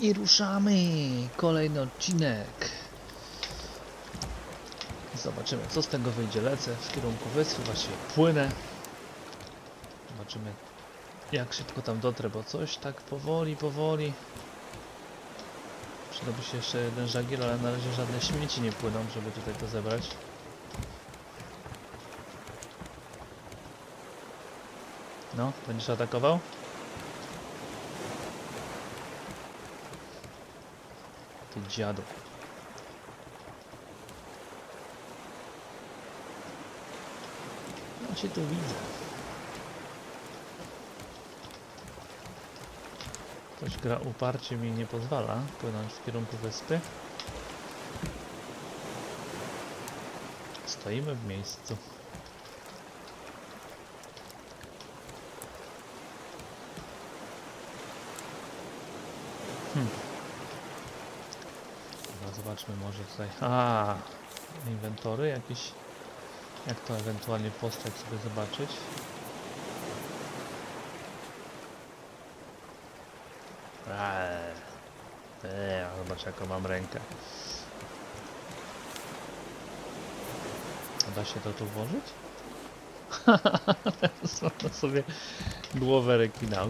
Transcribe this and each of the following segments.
I ruszamy! Kolejny odcinek. Zobaczymy, co z tego wyjdzie. Lecę w kierunku wyspy, właściwie płynę. Zobaczymy, jak szybko tam dotrę, bo coś tak powoli, powoli. Przydałby się jeszcze jeden żagiel, ale na razie żadne śmieci nie płyną, żeby tutaj to zebrać. No, będziesz atakował? Dziadu. Ja cię tu widzę. Ktoś gra uparcie mi nie pozwala płynąć w kierunku wyspy. Stoimy w miejscu. Hmm. Zobaczmy może tutaj. A, inwentory jakieś. Jak to ewentualnie postać sobie zobaczyć? Eee, eee, zobacz jaką mam rękę. Da się to tu włożyć? Można sobie głowę rekina.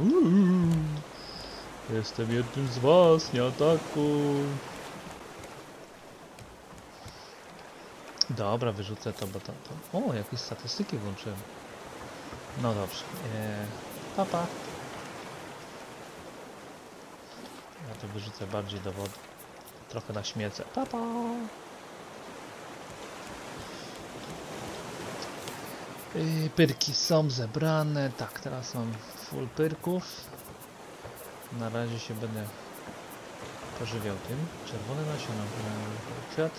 Jestem jednym z was, nie atakuj. Dobra, wyrzucę to, bo to, to... O, jakieś statystyki włączyłem. No dobrze. Eee, papa. Ja to wyrzucę bardziej do wody. Trochę na śmiecę. Papa. Yy, Pyrki są zebrane. Tak, teraz mam full pyrków. Na razie się będę pożywiał tym. Czerwone nasiona. Eee, Kwiat.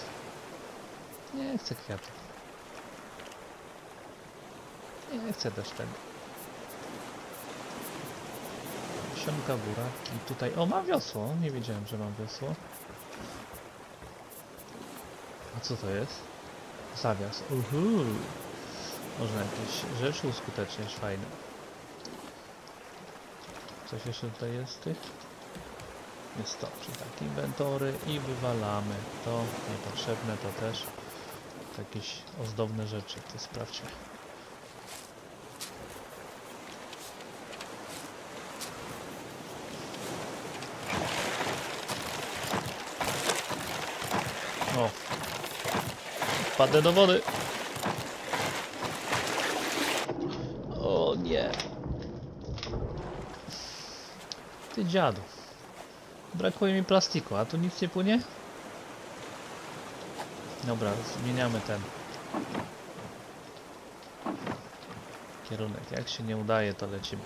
Nie chcę kwiatów. Nie chcę tego. Nasionka, buraki. Tutaj. O, mam wiosło. Nie wiedziałem, że mam wiosło. A co to jest? Zawias. Uhu. Można jakieś rzeczy uskuteczniać fajne. Coś jeszcze tutaj jest tych? Jest to, czyli tak, inwentory i wywalamy. To niepotrzebne, to też. Jakieś ozdobne rzeczy, to sprawdźmy. O! Wpadę do wody! O nie! Ty dziadu. Brakuje mi plastiku, a tu nic nie płynie? Dobra, zmieniamy ten kierunek. Jak się nie udaje, to lecimy.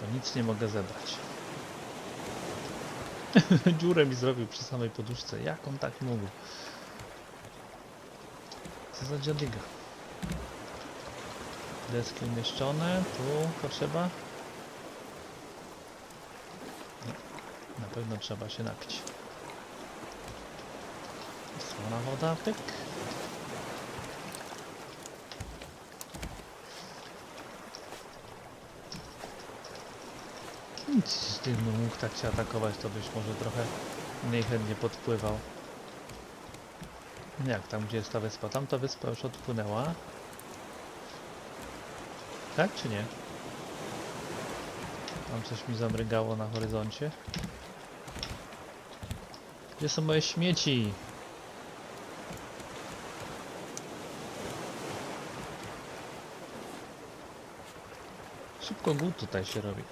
Bo nic nie mogę zebrać. Dziurę mi zrobił przy samej poduszce. Jak on tak mógł? Co za dziadyga? Deski umieszczone. Tu potrzeba. Nie. Na pewno trzeba się napić. Słona woda, pyk. Nic z tym mógł tak się atakować, to byś może trochę mniej chętnie podpływał. Jak tam, gdzie jest ta wyspa? Tam ta wyspa już odpłynęła. Tak czy nie? Tam coś mi zamrygało na horyzoncie. Gdzie są moje śmieci? Głód tutaj się robi.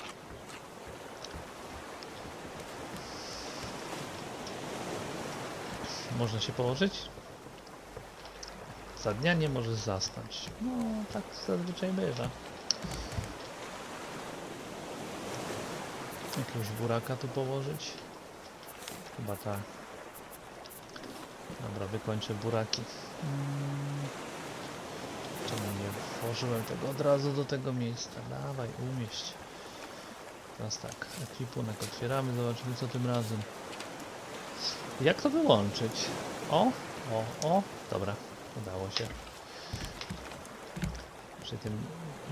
Można się położyć? Za dnia nie możesz zasnąć. No, tak zazwyczaj bywa. Jakiegoś buraka tu położyć? Chyba tak. Dobra, wykończę buraki. Mm. Czemu nie włożyłem tego od razu do tego miejsca? Dawaj, umieść. Teraz tak, ekwipunek otwieramy, zobaczymy co tym razem. Jak to wyłączyć? O, o, o, dobra, udało się. Przy tym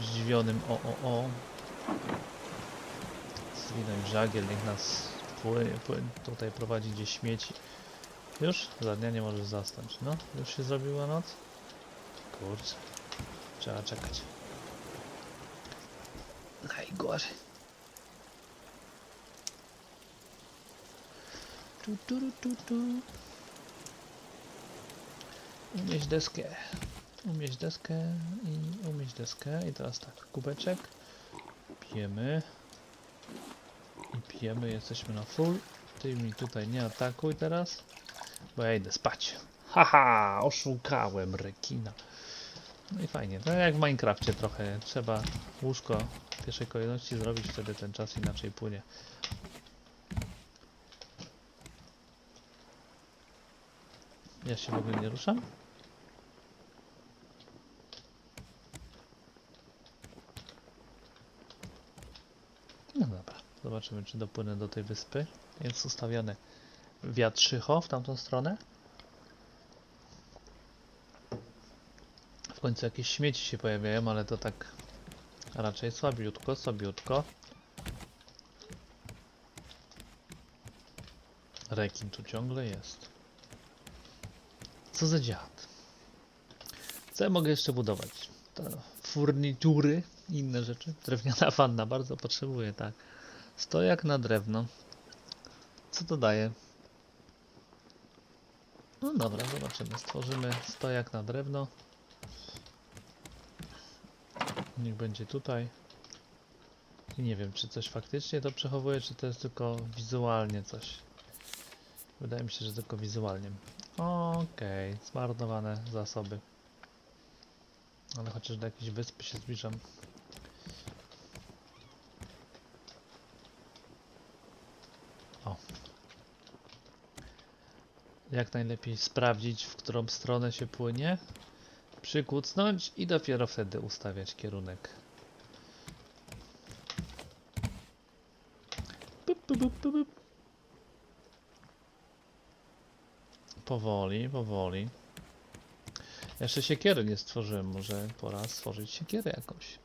zdziwionym o, o, o. Zwinąć żagiel, niech nas tutaj prowadzi gdzieś śmieci. Już? Za dnia nie możesz zasnąć. No, już się zrobiła noc? Kurczę. Trzeba czekać. Najgorzej. Tu, tu, tu, tu. Deskę. Umieść deskę i umieść deskę. I teraz tak, kubeczek. Pijemy. I pijemy, jesteśmy na full. Ty mi tutaj nie atakuj teraz, bo ja idę spać. Haha, oszukałem rekina. No i fajnie, tak jak w Minecrafcie trochę. Trzeba łóżko w pierwszej kolejności zrobić, wtedy ten czas inaczej płynie. Ja się w ogóle nie ruszam? No dobra, zobaczymy czy dopłynę do tej wyspy. Jest ustawione wiatrzycho w tamtą stronę. W końcu jakieś śmieci się pojawiają, ale to tak raczej słabiutko, słabiutko. Rekin tu ciągle jest. Co za dziad. Co ja mogę jeszcze budować? Furnitury inne rzeczy. Drewniana wanna bardzo potrzebuję, tak. Stojak na drewno. Co to daje? No dobra, zobaczymy. Stworzymy stojak na drewno. Niech będzie tutaj. I nie wiem, czy coś faktycznie to przechowuje, czy to jest tylko wizualnie coś. Wydaje mi się, że tylko wizualnie. Okej, zmarnowane zasoby. Ale chociaż do jakiejś wyspy się zbliżam. O. Jak najlepiej sprawdzić, w którą stronę się płynie, przykucnąć i dopiero wtedy ustawiać kierunek. Pup, pup, pup, pup. Powoli, powoli. Jeszcze siekiery nie stworzyłem, może pora stworzyć siekierę jakąś.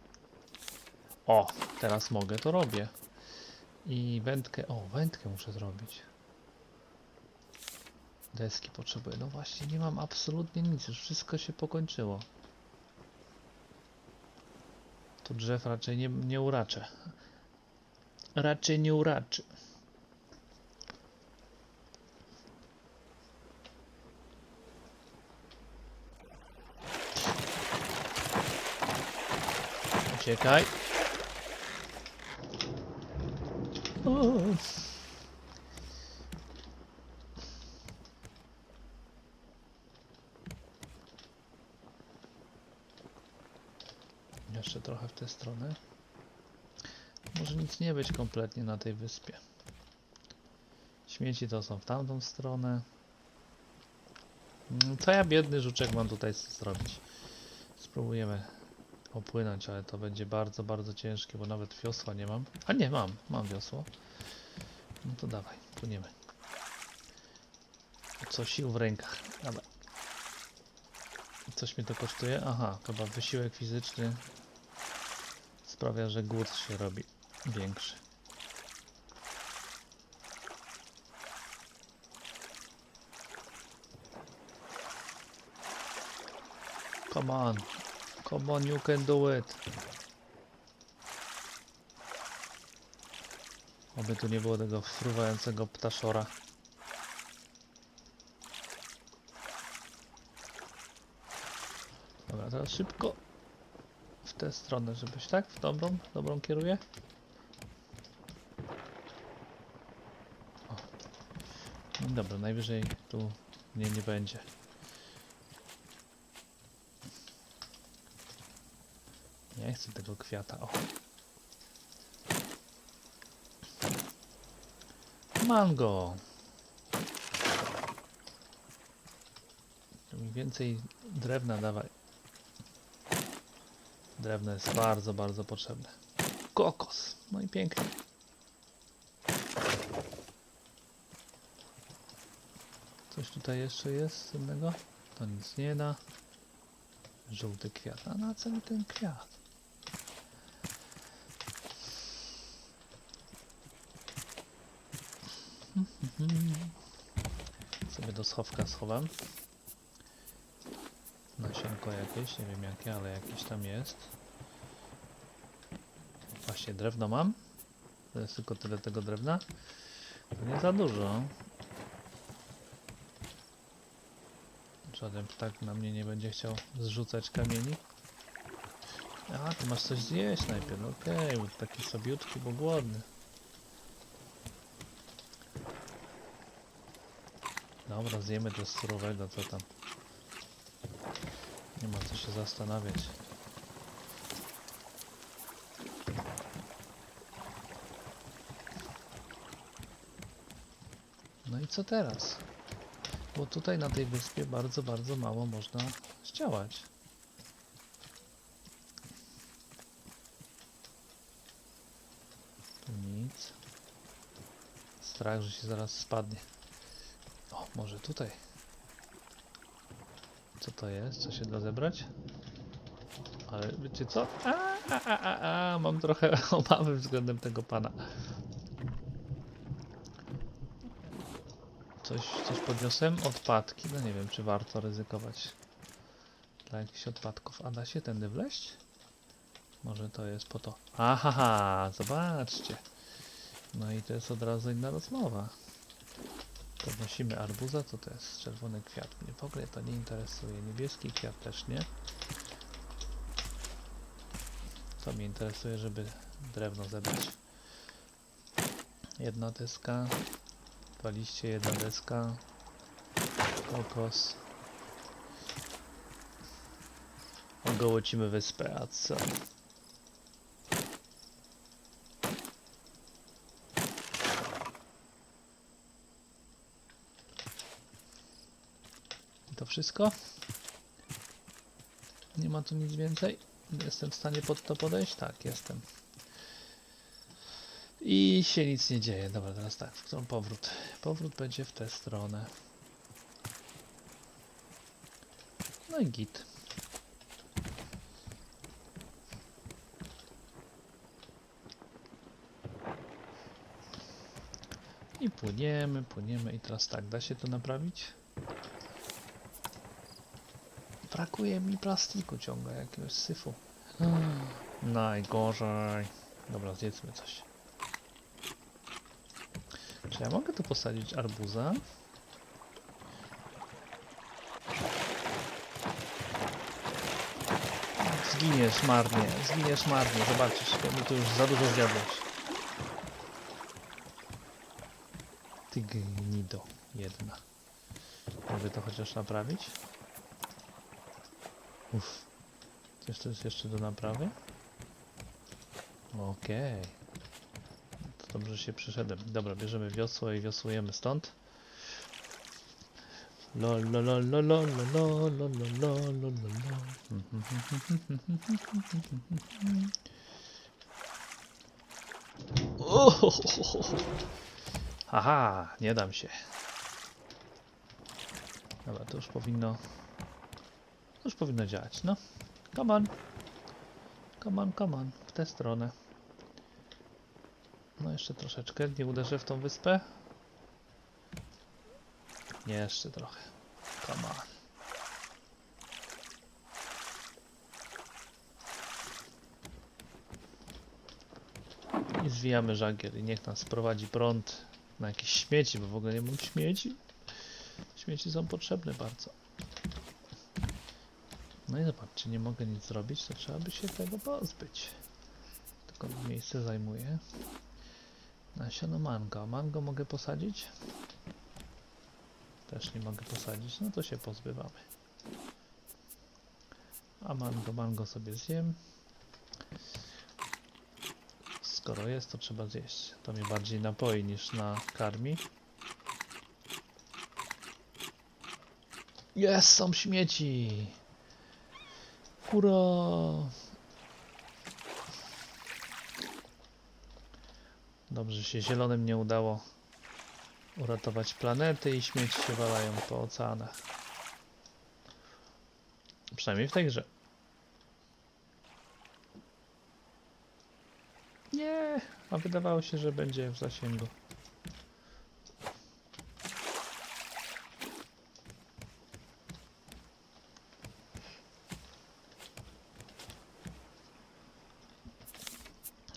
O, teraz mogę, to robię. I wędkę, o, wędkę muszę zrobić. Deski potrzebuję. No właśnie, nie mam absolutnie nic, już wszystko się pokończyło. Tu drzew raczej nie, nie uraczę. Raczej nie uraczy. Uciekaj. Jeszcze trochę w tę stronę. Może nic nie być kompletnie na tej wyspie. Śmieci to są w tamtą stronę. Mm, Co ja biedny żuczek mam tutaj zrobić? Spróbujemy opłynąć, ale to będzie bardzo, bardzo ciężkie, bo nawet wiosła nie mam. A nie, mam, mam wiosło. No to dawaj, płyniemy. Co sił w rękach. Dawaj. Coś mnie to kosztuje? Aha, chyba wysiłek fizyczny sprawia, że głód się robi większy. Come on. Come on, you can do it. Oby tu nie było tego fruwającego ptaszora. Dobra, teraz szybko w tę stronę, żebyś tak? W dobrą, dobrą kieruję? O. Dobra, najwyżej tu mnie nie będzie. Nie chcę tego kwiata. O. Mango. Więcej drewna dawaj. Drewno jest bardzo, bardzo potrzebne. Kokos. No i pięknie. Coś tutaj jeszcze jest innego? To nic nie da. Żółty kwiat. A na co mi ten kwiat? Sobie do schowka schowam. Nasionko jakieś, nie wiem jakie, ale jakieś tam jest. Właśnie drewno mam. To jest tylko tyle tego drewna. To nie za dużo. Żaden ptak na mnie nie będzie chciał zrzucać kamieni. A, ty masz coś zjeść najpierw, okej, bo taki sobiutki, bo głodny. Dobra, zjemy to surowego, co tam. Nie ma co się zastanawiać. No i co teraz? Bo tutaj na tej wyspie bardzo, bardzo mało można zdziałać. Tu nic. Strach, że się zaraz spadnie. O, może tutaj. Co to jest? Co się da zebrać? Ale wiecie co? A, a, a, a, a, mam trochę obawy względem tego pana. Coś, coś podniosłem? Odpadki. No nie wiem, czy warto ryzykować dla jakichś odpadków. A da się tędy wleść? Może to jest po to. Ahaha, zobaczcie. No i to jest od razu inna rozmowa. Podnosimy arbuza, co to jest? Czerwony kwiat. Mnie w ogóle to nie interesuje. Niebieski kwiat też nie. Co mnie interesuje, żeby drewno zebrać. Jedna deska. Dwa liście, jedna deska. Kokos. Ogołocimy wyspę, a co? To wszystko? Nie ma tu nic więcej? Jestem w stanie pod to podejść? Tak, jestem. I się nic nie dzieje. Dobra, teraz tak, w którą powrót? Powrót będzie w tę stronę. No i git. I płyniemy, płyniemy i teraz tak, da się to naprawić? Brakuje mi plastiku ciągle, jakiegoś syfu. Najgorzej. Dobra, zjedzmy coś. Czy ja mogę tu posadzić arbuza? Zginiesz marnie, zginiesz marnie, zobaczysz, bo tu już za dużo zjadłeś. Ty gnido jedna. Mogę to chociaż naprawić? Uff. Coś to jest jeszcze do naprawy? Okej. To dobrze się przyszedłem. Dobra, bierzemy wiosło i wiosłujemy stąd. Lo. Aha, nie dam się. Dobra, to już powinno... Już powinno działać, no. Come on. Come on, come on. W tę stronę. No jeszcze troszeczkę. Nie uderzę w tą wyspę. Nie, jeszcze trochę. Come on. I zwijamy żagiel i niech nas prowadzi prąd na jakieś śmieci, bo w ogóle nie mam śmieci. Śmieci są potrzebne bardzo. No i zobaczcie, nie mogę nic zrobić, to trzeba by się tego pozbyć. Tylko miejsce zajmuje. Nasiono mango. Mango mogę posadzić? Też nie mogę posadzić, no to się pozbywamy. A mango, mango sobie zjem. Skoro jest, to trzeba zjeść. To mnie bardziej napoi niż nakarmi. Jest, są śmieci! Hurra! Dobrze się zielonym nie udało uratować planety i śmieci się walają po oceanach. Przynajmniej w tej grze. Nie, a wydawało się, że będzie w zasięgu.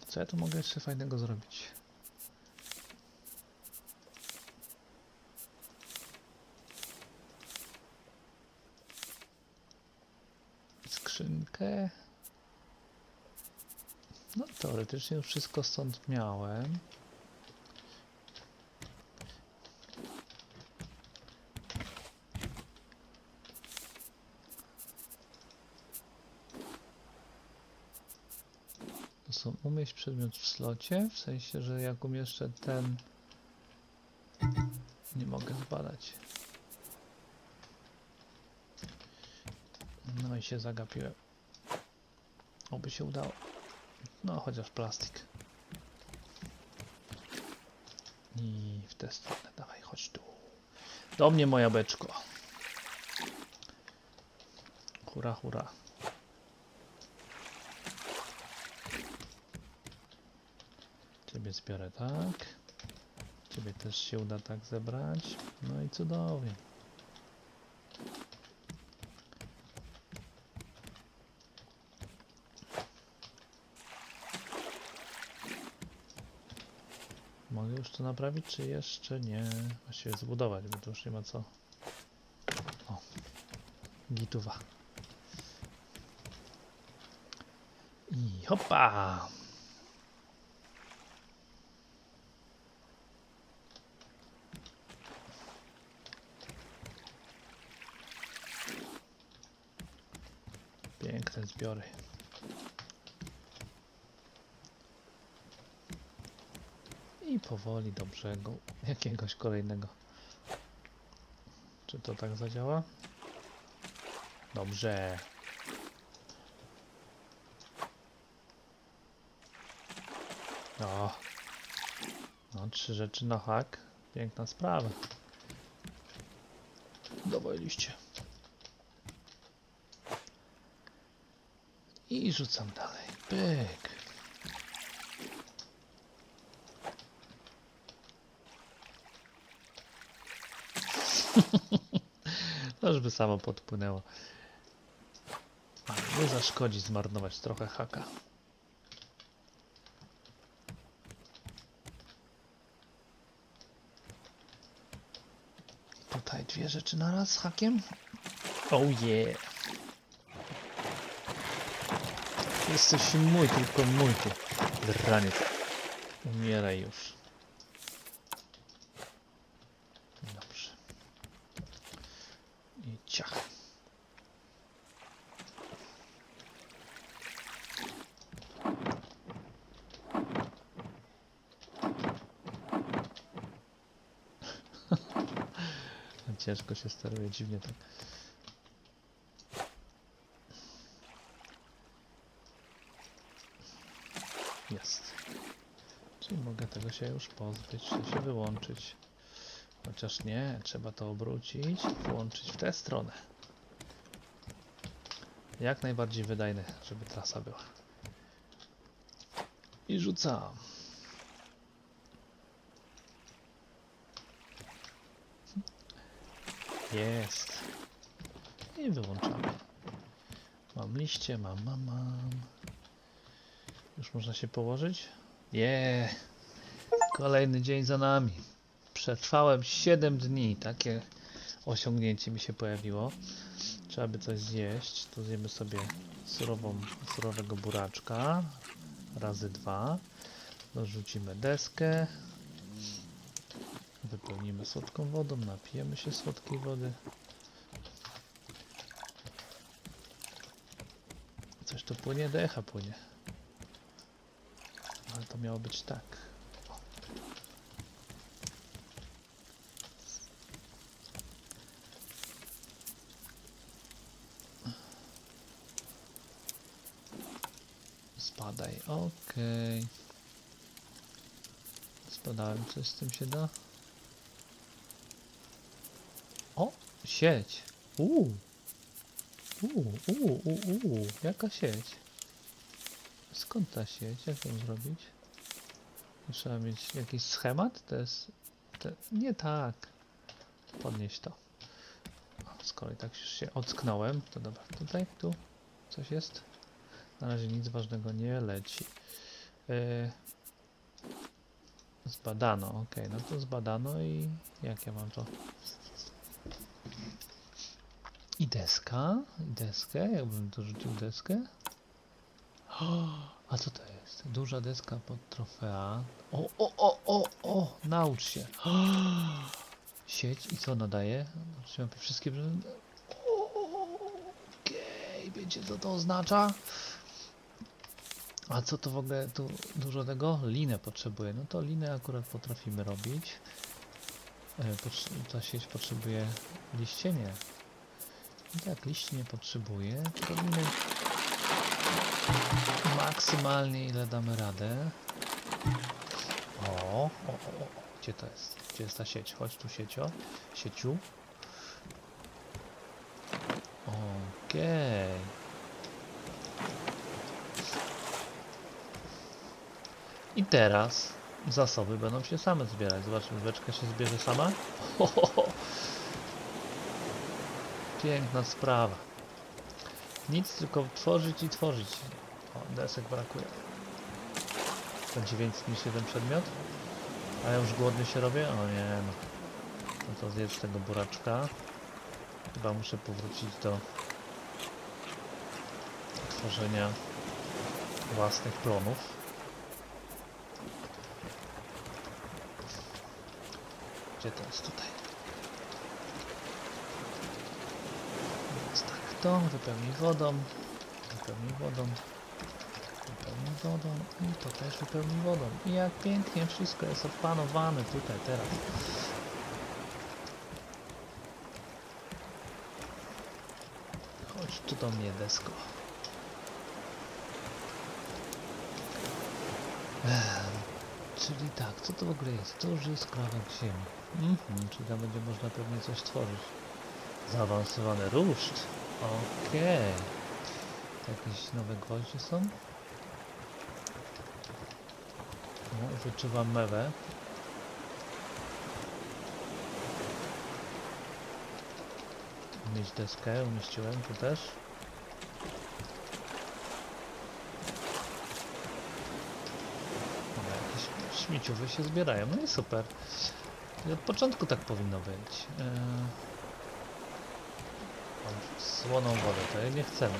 Co ja tu mogę jeszcze fajnego zrobić? Skrzynkę. No teoretycznie już wszystko stąd miałem. To są umieść przedmiot w slocie, w sensie, że jak umieszczę ten nie mogę zbadać. No i się zagapiłem. Oby się udało. No, chociaż plastik. I w tę stronę, dawaj, chodź tu. Do mnie, moja beczko. Hura, hura. Ciebie zbiorę tak. Ciebie też się uda tak zebrać. No i cudownie. Mogę już to naprawić, czy jeszcze nie? Właściwie zbudować, bo to już nie ma co. O, gituwa. I hopa! Piękne zbiory. I powoli do brzegu jakiegoś kolejnego. Czy to tak zadziała? Dobrze. O. No, trzy rzeczy na hak. Piękna sprawa. Dawaj liście. I rzucam dalej. Pyk. To już by samo podpłynęło. Ale nie zaszkodzi zmarnować trochę haka. Tutaj dwie rzeczy na raz z hakiem. Oh yeah. Jesteś mój, tylko mój ty. Draniec. Umieraj już. Dobrze. I ciach. Ciężko się steruje, dziwnie tak. Jest. Czyli mogę tego się już pozbyć, czy się wyłączyć. Chociaż nie, trzeba to obrócić, włączyć w tę stronę. Jak najbardziej wydajne, żeby trasa była. I rzucam. Jest. I wyłączamy. Mam liście, mam, mam, mam. Już można się położyć? Je. Kolejny dzień za nami. Przetrwałem 7 dni. Takie osiągnięcie mi się pojawiło. Trzeba by coś zjeść. Tu zjemy sobie surową, surowego buraczka. Razy dwa. Dorzucimy deskę. Wypełnimy słodką wodą. Napijemy się słodkiej wody. Coś tu płynie? Decha płynie. Ale to miało być tak. Spadaj, okej. Spadałem, coś z tym się da? O, sieć. Uuu, uuu, uuu, uuu. Jaka sieć? Skąd ta sieć? Jak ją zrobić? Trzeba mieć jakiś schemat? To jest... To... Nie tak. Podnieść to. O, Skoro tak już się ocknąłem, to dobra. Tutaj, tu coś jest? Na razie nic ważnego nie leci. Yy, zbadano, ok, no to zbadano i jak ja mam to? I deska, i deskę, jakbym dorzucił deskę. A co to jest? Duża deska pod trofea. O, o, o, o, o, naucz się. Sieć i co nadaje? Trzymam wszystkie. Okej, wiecie co to oznacza? A co to w ogóle tu dużo tego? Linę potrzebuje. No to linę akurat potrafimy robić. E, ta sieć potrzebuje liście? Nie. I tak, liści nie potrzebuje. To liny maksymalnie ile damy radę. O, o, o, o. Gdzie to jest? Gdzie jest ta sieć? Chodź tu siecio. Sieciu. Okej. I teraz zasoby będą się same zbierać. Zobaczmy, beczka się zbierze sama. Piękna sprawa. Nic, tylko tworzyć i tworzyć. O, desek brakuje. Będzie więcej niż jeden przedmiot. A ja już głodny się robię? O nie no. No to zjedz tego buraczka. Chyba muszę powrócić do tworzenia własnych plonów. Gdzie to jest tutaj? Więc tak, to wypełnij wodą, wypełnij wodą, wypełnij wodą i to też wypełnij wodą. I jak pięknie wszystko jest opanowane tutaj teraz. Chodź tu do mnie, desko. Em, Czyli tak, co to w ogóle jest? To już jest krawędź ziemi. Mhm, czyli tam będzie można pewnie coś tworzyć. Zaawansowany ruszt. Okej. Jakieś nowe gwoździe są? No, wyczuwam mewę. Mieć deskę, umieściłem tu też. Dobra, jakieś się zbierają, no i super. I od początku tak powinno być. Eee... Słoną wodę, to jej nie chcemy.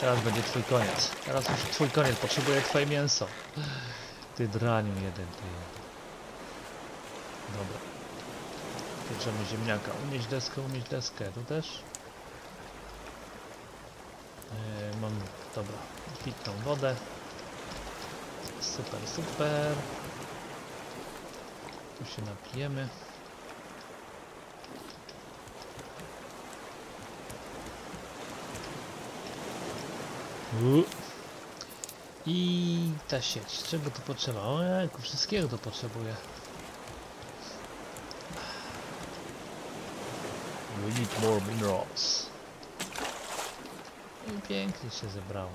Teraz będzie twój koniec. Teraz już twój koniec, potrzebuję twoje mięso. Ty draniu jeden, ty. Dobra. Pieczemy ziemniaka. Unieść deskę, unieść deskę. Tu też? Eee, mam, dobra, pitną wodę. Super, super. Tu się napijemy. I ta sieć. Czego tu potrzeba? O jajku, wszystkiego to potrzebuje. We need more minerals. I pięknie się zebrało.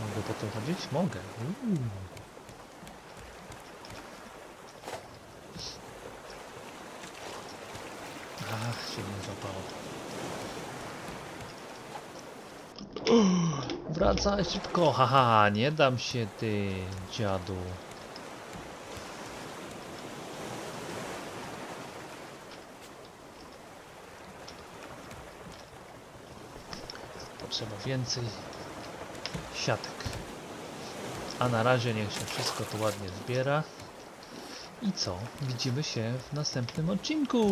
Mogę po to chodzić? Mogę. Uuu. Ach, się nie złapało. Wracaj szybko, haha, nie dam się ty, dziadu. Potrzeba więcej siatek. A na razie niech się wszystko tu ładnie zbiera. I co? Widzimy się w następnym odcinku.